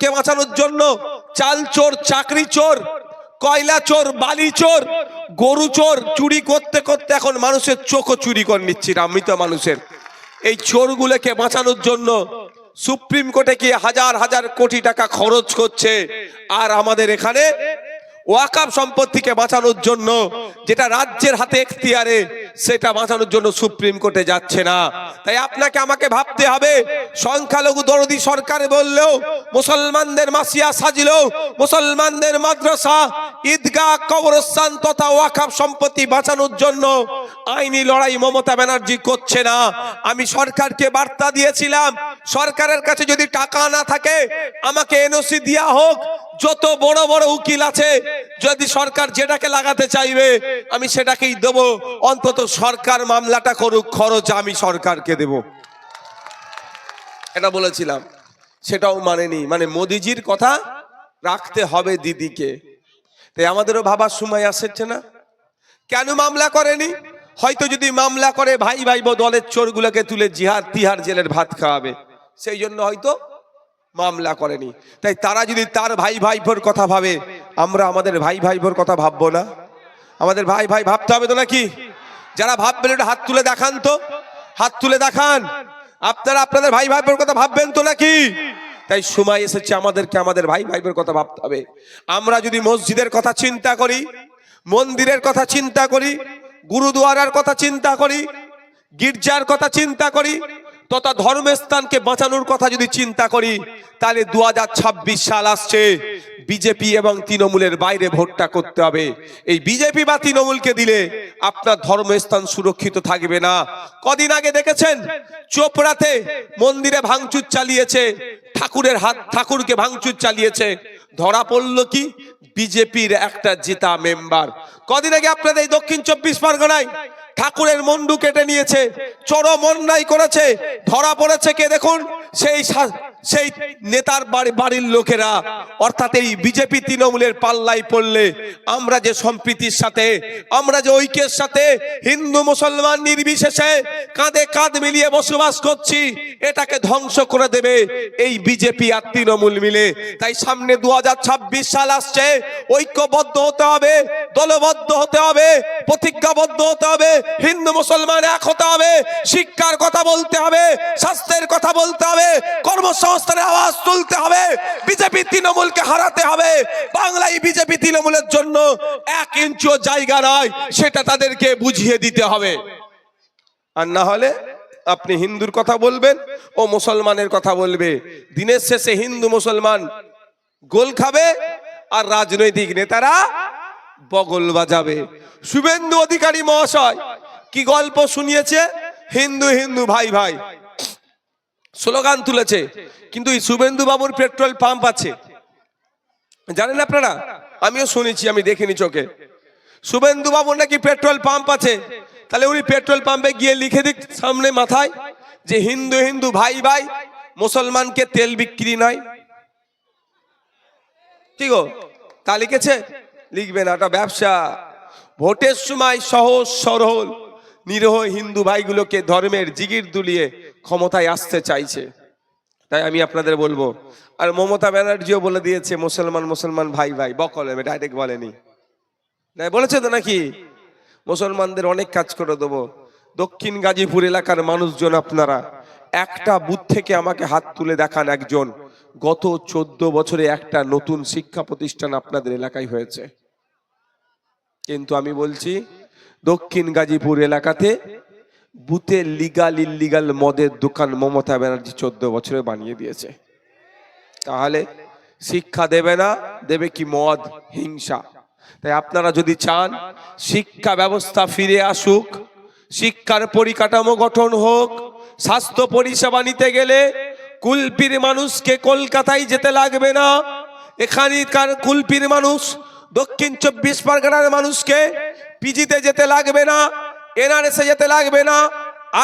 কে বাঁচানোর জন্য? চাল চোর, চাকরি চোর, কয়লা চোর, বালি চোর, গরু চোর চুরি করতে করতে এখন মানুষের চোখও চুরি করে নিচ্ছি মৃত মানুষের। এই চোরগুলোকে বাঁচানোর জন্য সুপ্রিম কোর্টে গিয়ে হাজার হাজার কোটি টাকা খরচ করছে। আর আমাদের এখানে ওয়াকাব সম্পত্তিকে বাঁচানোর জন্য যেটা রাজ্যের হাতে এখতিয়ারে, সেটা বাঁচানোর জন্য সুপ্রিম কোর্টে যাচ্ছে না। তাই আপনাকে আমাকে ভাবতে হবে সংখ্যালঘু দরদি সরকার বললেও, মুসলমানদের মাসিয়া সাজিলেও, মুসলমানদের মাদ্রাসা, ঈদগাহ, কবরস্থান তথা ওয়াকাব সম্পত্তি বাঁচানোর জন্য আইনি লড়াই মমতা ব্যানার্জি করছে না। আমি সরকারকে বার্তা দিয়েছিলাম, সরকারের কাছে যদি টাকা না থাকে, আমাকে এনওসি দেওয়া হোক, যত বড় বড় উকিল আছে, যদি সরকার যেটাকে লাগাতে চাইবে, আমি সেটাকেই দেব। অন্তত সরকার মামলাটা করুক, খরচ আমি সরকারকে দেব। এটা বলেছিলাম, সেটাও মানেনি। মানে মোদিজির কথা রাখতে হবে দিদিকে। তাই আমাদেরও ভাবার সময় আসছে না। কেন মামলা করেনি? হয়তো যদি মামলা করে ভাই ভাই দলের চোরগুলোকে তুলে জিহার তিহার জেলের ভাত খাওয়াবে। সেই জন্য হয়তো মামলা করেনি। তাই তারা যদি তার ভাই ভাইপোর কথা ভাবে, আমরা আমাদের ভাই ভাইপোর কথা ভাববো না। আমাদের ভাই ভাই ভাবতে হবে তো নাকি? যারা ভাববেন একটু হাত তুলে দেখান তো। হাত তুলে দেখান। আপনারা আপনাদের ভাই ভাইপোর কথা ভাববেন তো নাকি? তাই সময় এসেছে আমাদেরকে আমাদের ভাই ভাইপোর কথা ভাবতে হবে। আমরা যদি মসজিদের কথা চিন্তা করি, মন্দিরের কথা চিন্তা করি, গুরুদুয়ারার কথা চিন্তা করি, গির্জার কথা চিন্তা করি তথা ধর্মস্থানকে বাঁচানোর কথা যদি চিন্তা করি, তাহলে দু হাজার ছাব্বিশ সাল আসছে। বিজেপি এবং তৃণমূলের বাইরে ভোটটা করতে হবে। এই বিজেপি বা তৃণমূলকে দিলে আপনার ধর্মস্থান সুরক্ষিত থাকবে না। কদিন আগে দেখেছেন? চোপড়াতে মন্দিরে ভাঙচুর চালিয়েছে, ঠাকুরের হাত, ঠাকুরকে ভাঙচুর চালিয়েছে। ধরা পড়ল কি? বিজেপির একটা জেতা মেম্বার। কদিন আগে আপনাদের এই দক্ষিণ চব্বিশ পরগনায় ঠাকুরের মন্ডু কেটে নিয়েছে চরম অন্যায় করেছে ধরা পড়েছে কে দেখুন? সেই সেই নেতার বাড়ি বাড়ির লোকেরা, অর্থাৎ এই বিজেপি তৃণমূলের পাল্লাই পড়লে আমরা যে সম্প্রীতির সাথে, আমরা যে ঐক্যের সাথে হিন্দু মুসলমান নির্বিশেষে কাঁধে কাঁধ মিলিয়ে বসবাস করছি, এটাকে ধ্বংস করে দেবে এই বিজেপি আর তৃণমূল মিলে। তাই সামনে দু হাজার ছাব্বিশ সাল আসছে, ঐক্যবদ্ধ হতে হবে, দলবদ্ধ হতে হবে, প্রতিজ্ঞাবদ্ধ হতে হবে, হিন্দু মুসলমান এক হতে হবে, শিক্ষার কথা বলতে হবে, স্বাস্থ্যের কথা বলতে হবে কর্মসংস্থানের আওয়াজ তুলতে হবে। বিজেপি তৃণমূলকে হারাতে হবে। বাংলায় বিজেপি তৃণমূলের জন্য এক ইঞ্চিও জায়গা নয়, সেটা তাদেরকে বুঝিয়ে দিতে হবে। আর না হলে আপনি হিন্দুর কথা বলবেন, ও মুসলমানের কথা বলবে। দিনের শেষে হিন্দু মুসলমান গোল খাবে আর রাজনৈতিক নেতারা বগল বাজাবে। শুভেন্দু অধিকারী মহাশয় কি গল্প শুনিয়েছে? হিন্দু হিন্দু ভাই ভাই। স্লোগান তুলেছে, কিন্তু এই শুভেন্দু বাবুর পেট্রোল পাম্প আছে। জানেন আপনারা? আমিও শুনেছি, আমি দেখিনি চোখে। শুভেন্দু বাবুর নাকি পেট্রোল পাম্প আছে? তাহলে উনি পেট্রোল পাম্পে গিয়ে লিখে দিক সামনে মাথায় যে হিন্দু হিন্দু, ভাই ভাই, মুসলমানকে তেল বিক্রি নয় কি গো? তা লিখেছে? লিখবে না, ওটা ব্যবসা। ভোটের সময় সহজ সরল। নিরহ হিন্দু ভাইগুলোকে ধর্মের জিগির দুলিয়ে ক্ষমতায় আসতে চাইছে। তাই আমি আপনাদের বলব, আর মমতা ব্যানার্জিও বলে দিয়েছে, মুসলমান মুসলমান, ভাই ভাই, বকলে ডাইরেক্ট বলেনি। বলেছে তো নাকি? মুসলমানদের অনেক কাজ করে দেবো। দক্ষিণ গাজীপুর এলাকার মানুষজন আপনারা, একটা বুথ থেকে আমাকে হাত তুলে দেখান একজন। গত চোদ্দ বছরে একটা নতুন শিক্ষা প্রতিষ্ঠান আপনাদের এলাকায় হয়েছে। কিন্তু আমি বলছি দক্ষিণ গাজীপুর এলাকাতে বুথে লিগাল ইল্লিগাল মদের দোকান মমতা ব্যানার্জি চোদ্দ বছরে বানিয়ে দিয়েছে। তাহলে শিক্ষা দেবে না, দেবে কি মদ, হিংসা। তাই আপনারা যদি চান, শিক্ষা ব্যবস্থা ফিরে আসুক, শিক্ষার পরিকাঠামো গঠন হোক, স্বাস্থ্য পরিষেবা নিতে গেলে কুলপির মানুষকে কলকাতায় যেতে লাগবে না। এখানকার কুলপির মানুষ দক্ষিণ চব্বিশ পরগনার মানুষকে পিজিতে যেতে লাগবে না, এনআরএসে যেতে লাগবে না,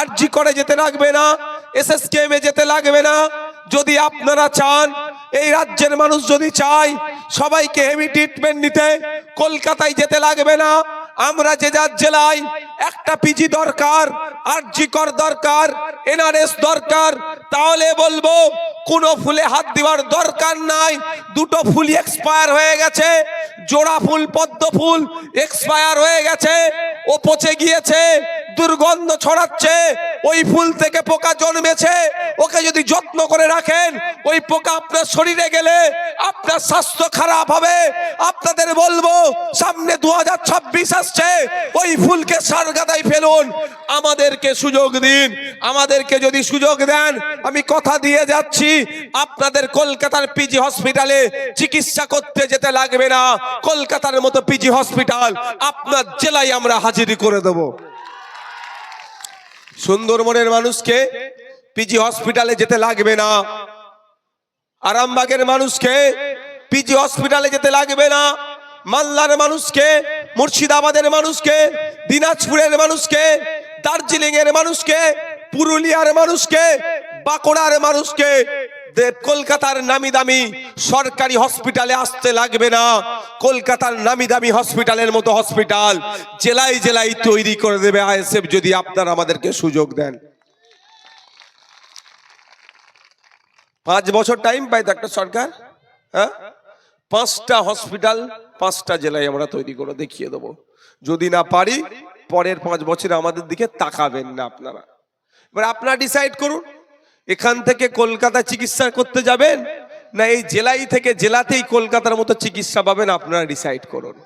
আরজি করে যেতে লাগবে না, এসএসকেএমে যেতে লাগবে না। যদি আপনারা চান, এই রাজ্যের মানুষ যদি চায়, সবাইকে হেভি ট্রিটমেন্ট নিতে কলকাতায় যেতে লাগবে না। আমরা যে যার জেলায়, একটা পিজি দরকার, আরজি কর দরকার, এনআরএস দরকার, তাহলে বলব কোনো ফুলে হাত দেওয়ার দরকার নাই। দুটো ফুল এক্সপায়ার হয়ে গেছে। জোড়া ফুল, পদ্ম ফুল এক্সপায়ার হয়ে গেছে। ও পচে গিয়েছে। দুর্গন্ধ ছড়াচ্ছে, ওই ফুল থেকে পোকা জন্মেছে। ওকে যদি যত্ন করে রাখেন, ওই পোকা আপনার শরীরে গেলে আপনার স্বাস্থ্য খারাপ হবে। আপনাদের বলব, সামনে দু হাজার ছাব্বিশ আসছে, ওই ফুলকে সার গাদায় ফেলুন। আমাদেরকে সুযোগ দিন, আমাদেরকে যদি সুযোগ দেন, আমি কথা দিয়ে যাচ্ছি, আপনাদের কলকাতার পিজি হসপিটালে চিকিৎসা করতে যেতে লাগবে না। কলকাতার মতো পিজি হসপিটাল আপনার জেলায় আমরা হাজিরি করে দেব। সুন্দরবনের মানুষকে পিজি হসপিটালে যেতে লাগবে না। আরামবাগের মানুষকে পিজি হসপিটালে যেতে লাগবে না। মাল্লার মানুষকে, মুর্শিদাবাদের মানুষকে, দিনাজপুরের মানুষকে দার্জিলিং এর মানুষকে, পুরুলিয়ার মানুষকে, বাঁকুড়ার মানুষকে কলকাতার নামি দামি সরকারি হসপিটালে আসতে লাগবে না। কলকাতার নামি দামি হসপিটালের মতো হসপিটাল জেলায় জেলায় তৈরি করে দেবে আইএসএফ যদি আপনারা আমাদেরকে সুযোগ দেন। পাঁচ বছর টাইম তো একটা সরকার হ্যাঁ? পাঁচটা হসপিটাল, পাঁচটা জেলায় আমরা তৈরি করে দেখিয়ে দেবো। যদি না পারি, পরের পাঁচ বছরে আমাদের দিকে তাকাবেন না আপনারা। এবার আপনারা ডিসাইড করুন। এখান থেকে কলকাতা চিকিৎসা করতে যাবেন? না, এই জেলাই থেকে জেলাতেই কলকাতার মতো চিকিৎসা পাবেন আপনারা ডিসাইড করুন।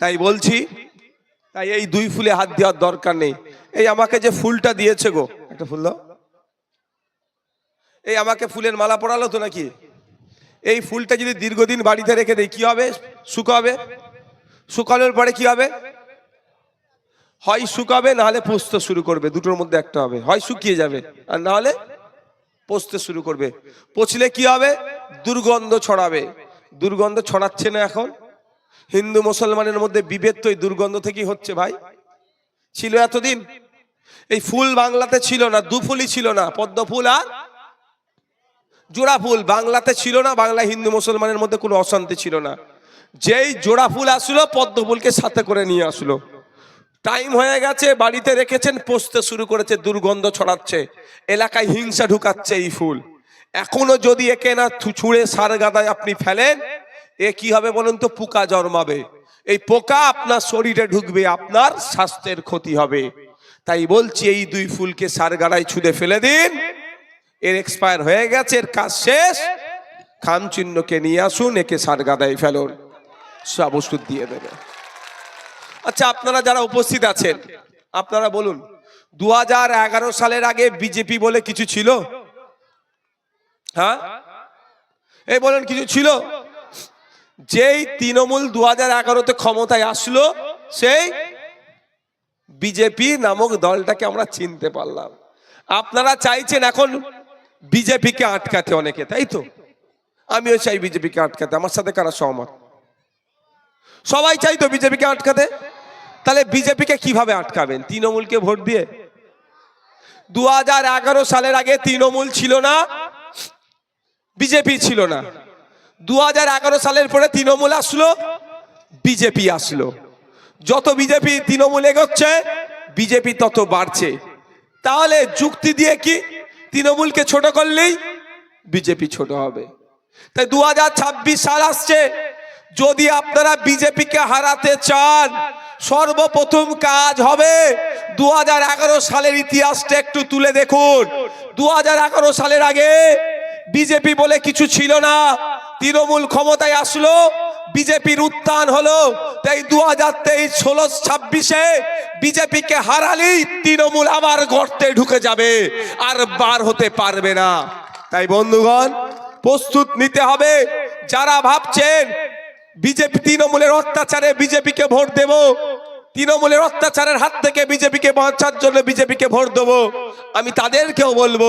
তাই বলছি, তাই এই দুই ফুলে হাত দেওয়ার দরকার নেই। এই আমাকে যে ফুলটা দিয়েছে গো, একটা ফুল এই আমাকে ফুলের মালা পরালো তো নাকি? এই ফুলটা যদি দীর্ঘদিন বাড়িতে রেখে দেয় কি হবে? শুকাবে? শুকানোর পরে কি হবে? হয় শুকাবে, না হলে পুষতে শুরু করবে, দুটোর মধ্যে একটা হবে। হয় শুকিয়ে যাবে, আর না হলে পচতে শুরু করবে। পচলে কি হবে? দুর্গন্ধ ছড়াবে। দুর্গন্ধ ছড়াচ্ছে না এখন? হিন্দু মুসলমানের মধ্যে বিভেদ তো এই দুর্গন্ধ থেকেই হচ্ছে ভাই। ছিল এতদিন। এই ফুল বাংলাতে ছিল না, দু ফুলই ছিল না, পদ্ম ফুল আর জোড়া ফুল। বাংলাতে ছিল না বাংলা হিন্দু মুসলমানের মধ্যে কোনো অশান্তি ছিল না। যেই জোড়া ফুল আসলো, পদ্ম ফুলকে সাথে করে নিয়ে আসলো। টাইম হয়ে গেছে, বাড়িতে রেখেছেন পচতে শুরু করেছে, দুর্গন্ধ ছড়াচ্ছে, এলাকায় হিংসা ঢুকাচ্ছে এই ফুল। এখনও যদি একে না ছুঁড়ে সার গাদায় আপনি ফেলেন, এ কি হবে বলুন তো? পোকা জন্মাবে। এই পোকা আপনার শরীরে ঢুকবে, আপনার স্বাস্থ্যের ক্ষতি হবে। তাই বলছি, এই দুই ফুলকে সার গাড়ায় ছুঁড়ে ফেলে দিন। এর এক্সপায়ার হয়ে গেছে, এর কাজ শেষ। খাম চিহ্নকে নিয়ে আসুন, একে সার গাদায় ফেলুন। সব ওষুধ দিয়ে দেবে। আচ্ছা আপনারা যারা উপস্থিত আছেন, আপনারা বলুন দু হাজার এগারো সালের আগে বিজেপি বলে কিছু ছিল? হ্যাঁ? এই বলেন, কিছু ছিল? যেই তৃণমূল দু হাজার এগারোতে ক্ষমতায় আসলো, সেই বিজেপি নামক দলটাকে আমরা চিনতে পারলাম। আপনারা চাইছেন এখন বিজেপিকে আটকাতে অনেকে, তাই তো? আমিও চাই বিজেপিকে আটকাতে, আমার সাথে কারা সহমত? সবাই চাই তো বিজেপিকে আটকাতে? তাহলে বিজেপিকে কীভাবে আটকাবেন? তৃণমূলকে ভোট দিয়ে? দু হাজার এগারো সালের আগে তৃণমূল ছিল না, বিজেপি ছিল না। দু হাজার এগারো সালের পরে তৃণমূল আসলো, বিজেপি আসলো। যত বিজেপি তৃণমূল এগোচ্ছে, বিজেপি তত বাড়ছে। তাহলে যুক্তি দিয়ে কি তৃণমূলকে ছোট করলেই বিজেপি ছোট হবে? তাই দু হাজার ছাব্বিশ সাল আসছে। যদি আপনারা বিজেপিকে হারাতে চান সর্বপ্রথম কাজ হবে দু হাজার এগারো সালের ইতিহাসটা একটু তুলে দেখুন। দুহাজার এগারো সালের আগে বিজেপি বলে কিছু ছিল না। তৃণমূল ক্ষমতায় আসলো, বিজেপির উত্থান হলো। তাই দু হাজার তেইশ, ষোলো, ছাব্বিশে বিজেপিকে হারালেই তৃণমূল আবার গর্তে ঢুকে যাবে আর বার হতে পারবে না। তাই বন্ধুগণ, প্রস্তুত নিতে হবে। যারা ভাবছেন বিজেপি তৃণমূলের অত্যাচারে বিজেপিকে ভোট দেব। তৃণমূলের অত্যাচারের হাত থেকে বিজেপিকে বাঁচার জন্য বিজেপিকে ভোট দেবো। আমি তাদেরকেও বলব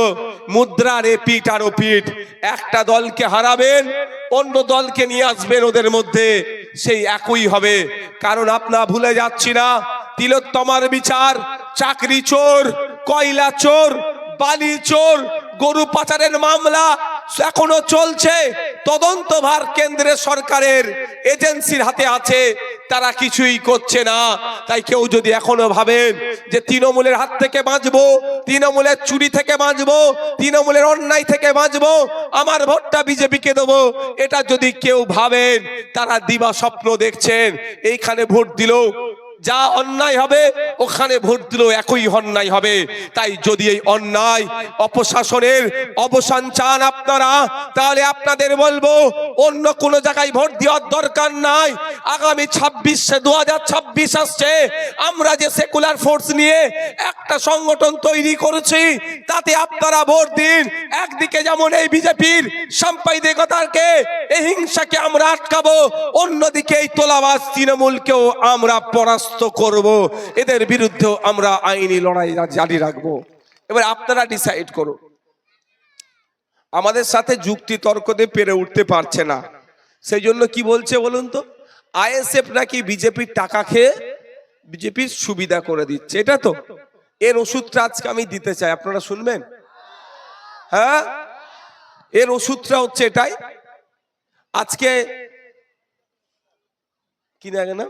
মুদ্রার এ পিঠ আর পিঠ। একটা দলকে হারাবেন, অন্য দলকে নিয়ে আসবেন ওদের মধ্যে। সেই একই হবে। কারণ আপনা ভুলে যাচ্ছি না, তিলোত্তমার বিচার, চাকরি চোর, কয়লা চোর, বালি চোর, গরু পাচারের মামলা এখনও চলছে। তদন্তভার কেন্দ্রের সরকারের এজেন্সির হাতে আছে, তারা কিছুই করছে না। তাই কেউ যদি এখনও ভাবেন যে তৃণমূলের হাত থেকে বাঁচবো, তৃণমূলের চুরি থেকে বাঁচবো, তৃণমূলের অন্যায় থেকে বাঁচবো, আমার ভোটটা বিজেপিকে দেবো, এটা যদি কেউ ভাবেন, তারা দিবা স্বপ্ন দেখছেন। এইখানে ভোট দিলেও যা অন্যায় হবে, ওখানে ভোট দিলেও একই অন্যায় হবে। তাই যদি এই অন্যায় অপশাসনের অবসান চান আপনারা, তাহলে আপনাদের বলব, অন্য কোন জায়গায় ভোট দেওয়ার দরকার নাই। আগামী ছাব্বিশে দু হাজার ছাব্বিশ আসছে। আমরা যে সেকুলার ফোর্স নিয়ে একটা সংগঠন তৈরি করেছি, তাতে আপনারা ভোট দিন। একদিকে যেমন এই বিজেপির সাম্প্রদায়িকতাকে, এই হিংসাকে আমরা আটকাবো, অন্যদিকে এই তোলাবাজ তৃণমূলকেও আমরা পরাস্ত করব। এদের বিরুদ্ধেও আমরা আইনি লড়াই জারি রাখব। এবার আপনারা ডিসাইড করুন আমাদের সাথে যুক্তি দিয়ে পেরে উঠতে পারছে না। সেই জন্য কি বলছে বলুন তো? আইএসএফ নাকি বিজেপির টাকা খেয়ে বিজেপির সুবিধা করে দিচ্ছে। এটা তো। এর ওষুধটা আজকে আমি দিতে চাই। আপনারা শুনবেন? হ্যাঁ? এর ওষুধটা হচ্ছে এটাই। আজকে কি না